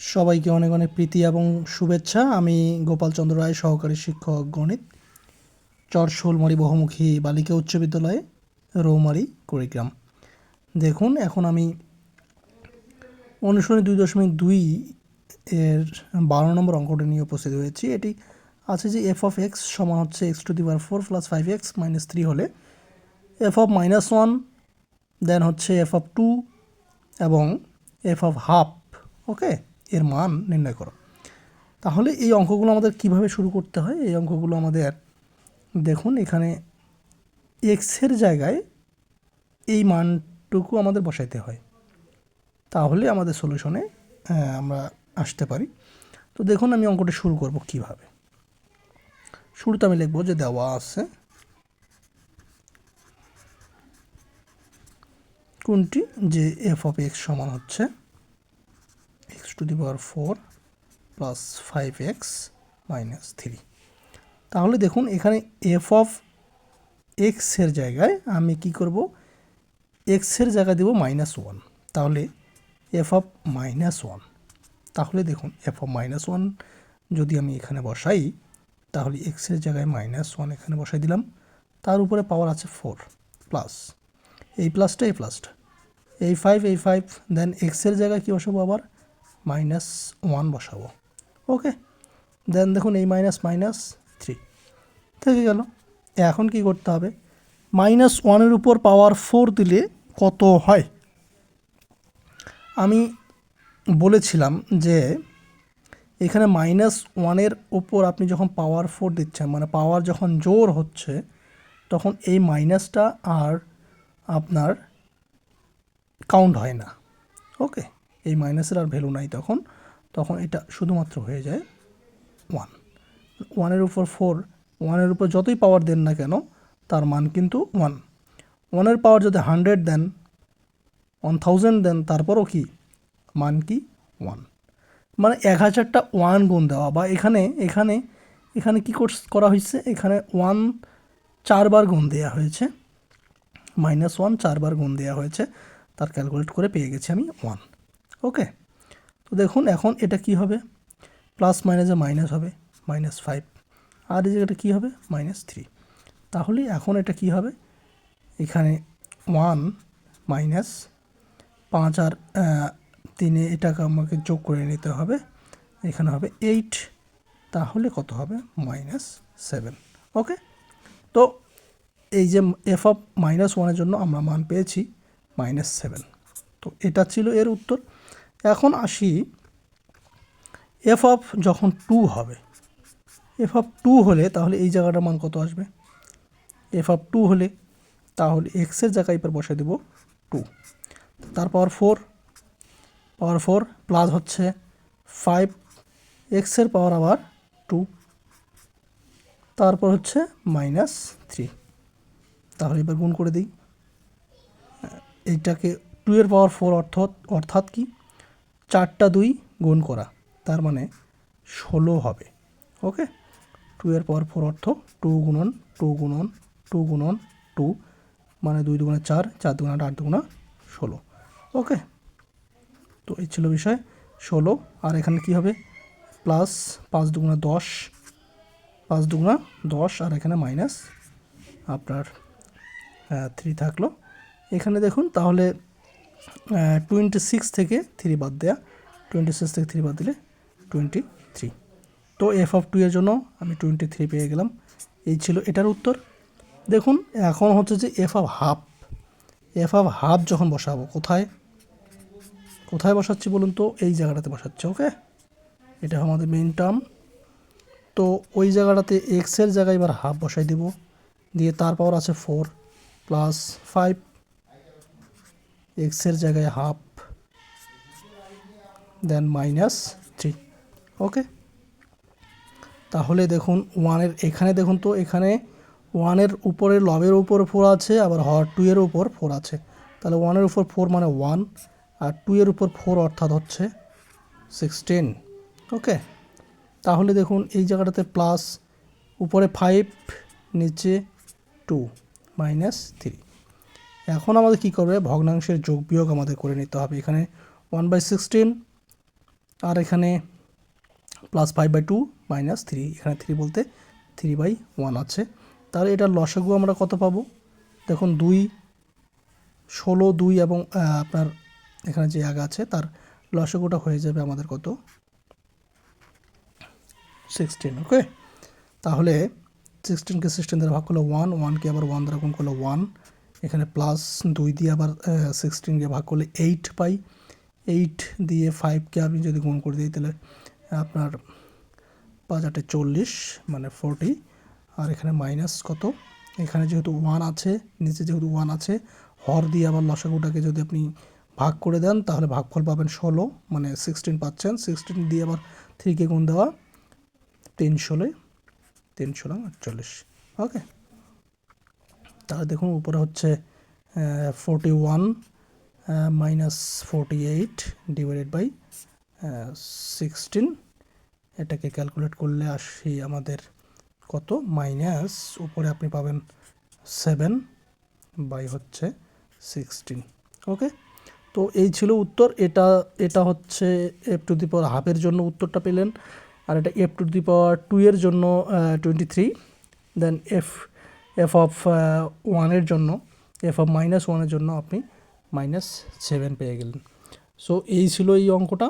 সবাইকে অনেক অনেক প্রীতি এবং শুভেচ্ছা। আমি গোপাল চন্দ্র রায়, সহকারী শিক্ষক গণিত চর শোলমারি বহুমুখী বালিকা উচ্চ বিদ্যালয়ে, রৌমারি, কুড়িগ্রাম। দেখুন, এখন আমি অনুসরণী দুই দশমিক দুই এর বারো নম্বর অঙ্কটি নিয়ে উপস্থিত হয়েছি। এটি আছে যে এফ অফ এক্স সমান হচ্ছে x to the power four plus five x minus three হলে f of minus one then হচ্ছে এফ অফ টু এবং এফ অফ হাফ ওকে এর মান নির্ণয় করো। তাহলে এই অঙ্কগুলো আমাদের কীভাবে শুরু করতে হয়? এই অঙ্কগুলো আমাদের, দেখুন এখানে এক্সের জায়গায় এই মানটুকু আমাদের বসাইতে হয়। তাহলে আমাদের সলিউশনে আমরা আসতে পারি। তো দেখুন আমি অঙ্কটা শুরু করব কীভাবে। শুরুতে আমি লিখব যে দেওয়া আছে কোনটি? যে এফ অফ এক্স সমান হচ্ছে to the power four plus five x minus three তাহলে দেখুন, এখানে এফ অফ এক্সের জায়গায় আমি কি করব? এক্সের জায়গায় দেব মাইনাস ওয়ান তাহলে এফ অফ মাইনাস ওয়ান তাহলে দেখুন এফ অফ মাইনাস ওয়ান যদি আমি এখানে বসাই, তাহলে এক্সের জায়গায় মাইনাস ওয়ান এখানে বসাই দিলাম। তার উপরে পাওয়ার আছে ফোর প্লাস এই প্লাসটা এই প্লাসটা এই ফাইভ এই ফাইভ দেন এক্সের জায়গায় কী বসাবো আবার? মাইনাস ওয়ান বসাবো। ওকে দেন দেখুন এই মাইনাস মাইনাস থ্রি থেকে গেল। এখন কি করতে হবে? মাইনাস ওয়ানের উপর পাওয়ার ফোর দিলে কত হয়? আমি বলেছিলাম যে এখানে মাইনাস ওয়ানের ওপর আপনি যখন পাওয়ার ফোর দিচ্ছেন মানে পাওয়ার যখন জোর হচ্ছে, তখন এই মাইনাসটা আর আপনার কাউন্ট হয় না। ওকে এই মাইনাসের আর ভ্যালু নাই তখন তখন এটা শুধুমাত্র হয়ে যায় ওয়ান ওয়ানের উপর ফোর ওয়ানের উপর যতই পাওয়ার দেন না কেন, তার মান কিন্তু ওয়ান ওয়ানের পাওয়ার যদি hundred then one thousand then, তারপরও কি? মান কি? ওয়ান মানে এক হাজারটা ওয়ান গুণ দেওয়া, বা এখানে এখানে এখানে কী করা হয়েছে? এখানে ওয়ান চারবার গুণ দেওয়া হয়েছে মাইনাস ওয়ান চারবার গুণ দেওয়া হয়েছে, তার ক্যালকুলেট করে পেয়ে গেছি আমি ওয়ান ওকে তো দেখুন, এখন এটা কি হবে? প্লাস মাইনাসে মাইনাস হবে মাইনাস ফাইভ আর এই জায়গাটা কী হবে? মাইনাস থ্রি তাহলে এখন এটা কি হবে? এখানে ওয়ান মাইনাস পাঁচ আর তিনে এটাকে আমাকে যোগ করে নিতে হবে। এখানে হবে এইট তাহলে কত হবে? মাইনাস সেভেন ওকে তো এই যে এফ অফ মাইনাস ওয়ানের জন্য আমরা মান পেয়েছি মাইনাস সেভেন তো এটা ছিল এর উত্তর। এখন আসি এফ অফ যখন টু হবে এফ অফ টু হলে তাহলে এই জায়গাটার মান কত আসবে? এফ অফ টু হলে তাহলে এক্সের জায়গায় এবার বসে দেব টু তার power four power four plus হচ্ছে ফাইভ এক্সের পাওয়ার আবার টু তারপর হচ্ছে মাইনাস থ্রি তাহলে এবার গুণ করে দিই। এইটাকে টু এর পাওয়ার ফোর অর্থাৎ অর্থাৎ কি? চারটা দুই গুণ করা, তার মানে ষোলো হবে ওকে টু এর পর ফোর অর্থ টু গুণন টু গুণন টু গুণন টু মানে দুই দুগুণা চার চার দুগুণা আট আট দুগুণা ষোলো ওকে তো এই ছিল বিষয়, ষোলো, আর এখানে কি হবে? প্লাস পাঁচ দুগুণা দশ, পাঁচ দুগুণা দশ, আর এখানে মাইনাস আপনার থ্রি থাকল। এখানে দেখুন, তাহলে টোয়েন্টি সিক্স থেকে থ্রি বাদ দেয়া। টোয়েন্টি সিক্স থেকে থ্রি বাদ দিলে টোয়েন্টি থ্রি তো এফ অফ টু এর জন্য আমি টোয়েন্টি থ্রি পেয়ে গেলাম। এই ছিল এটার উত্তর। দেখুন, এখন হচ্ছে যে f of half f of half যখন বসাবো, কোথায়? কোথায় বসাচ্ছি বলুন তো? এই জায়গাটাতে বসাচ্ছি ওকে এটা আমাদের মেইন টার্ম তো ওই জায়গাটাতে এক্সের জায়গায় এবার হাফ বসাই দেব। দিয়ে তারপর আছে ফোর প্লাস ফাইভ এক্সের জায়গায় half then minus three okay তাহলে দেখুন ওয়ানের এখানে দেখুন তো এখানে ওয়ানের উপরে লবের উপর ফোর আছে, আবার হর টু এর উপর ফোর আছে। তাহলে ওয়ানের উপর ফোর মানে ওয়ান আর টু এর উপর ফোর অর্থাৎ হচ্ছে সিক্সটিন ওকে তাহলে দেখুন এই জায়গাটাতে প্লাস উপরে ফাইভ নিচে টু মাইনাস থ্রি এখন আমাদের কী করবে? ভগ্নাংশের যোগ বিয়োগ আমাদের করে নিতে হবে। এখানে ওয়ান বাই সিক্সটিন আর এখানে plus five by two minus three এখানে থ্রি বলতে থ্রি বাই ওয়ান আছে। তাহলে এটার লসাগু আমরা কত পাবো? দেখুন, দুই, ষোলো, দুই এবং আপনার এখানে যে আগা আছে, তার লসাগুটা হয়ে যাবে আমাদের কত? সিক্সটিন ওকে তাহলে সিক্সটিনকে সিক্সটিন দ্বারা ভাগ করলে ওয়ান ওয়ানকে আবার ওয়ান দ্বারা গুণ করলে ওয়ান এখানে প্লাস দুই দিয়ে আবার সিক্সটিনকে ভাগ করলে এইট পাই। এইট দিয়ে ফাইভকে আমি যদি গুণ করে দিই তাহলে আপনার পাঁচ আটে চল্লিশ মানে ফোরটি আর এখানে মাইনাস কত? এখানে যেহেতু ওয়ান আছে, নিচে যেহেতু ওয়ান আছে, হর দিয়ে আবার লসাগুটাকে যদি আপনি ভাগ করে দেন, তাহলে ভাগফল পাবেন ষোলো মানে সিক্সটিন পাচ্ছেন। সিক্সটিন দিয়ে আবার থ্রিকে গুণ দেওয়া তিন ষোলো তিন ষোলো, আটচল্লিশ। ওকে তাহলে দেখুন, উপরে হচ্ছে forty one minus forty eight divided by sixteen এটাকে ক্যালকুলেট করলে আসি আমাদের কত? মাইনাস উপরে আপনি পাবেন সেভেন বাই হচ্ছে সিক্সটিন ওকে তো এই ছিল উত্তর। এটা এটা হচ্ছে এফ টু দি পাওয়ার হাফের জন্য উত্তরটা পেলেন। আর এটা f to the power two এর জন্য twenty three then f f of ওয়ানের জন্য এফ অফ মাইনাস ওয়ানের জন্য আপনি মাইনাস সেভেন পেয়ে গেলেন। সো এই ছিল এই অঙ্কটা।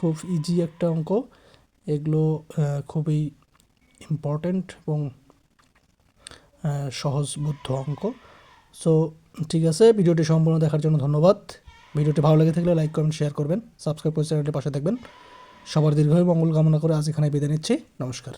খুব ইজি একটা অঙ্ক। এগুলো খুবই ইম্পর্ট্যান্ট এবং সহজবুদ্ধ অঙ্ক। সো ঠিক আছে। ভিডিওটি সম্পূর্ণ দেখার জন্য ধন্যবাদ। ভিডিওটি ভালো লেগে থাকলে লাইক কমেন্ট শেয়ার করবেন। সাবস্ক্রাইব করে চ্যানেলটির পাশে দেখবেন। সবার দীর্ঘায়ু মঙ্গল কামনা করে আজ এখানে বিদায় নিচ্ছি। নমস্কার।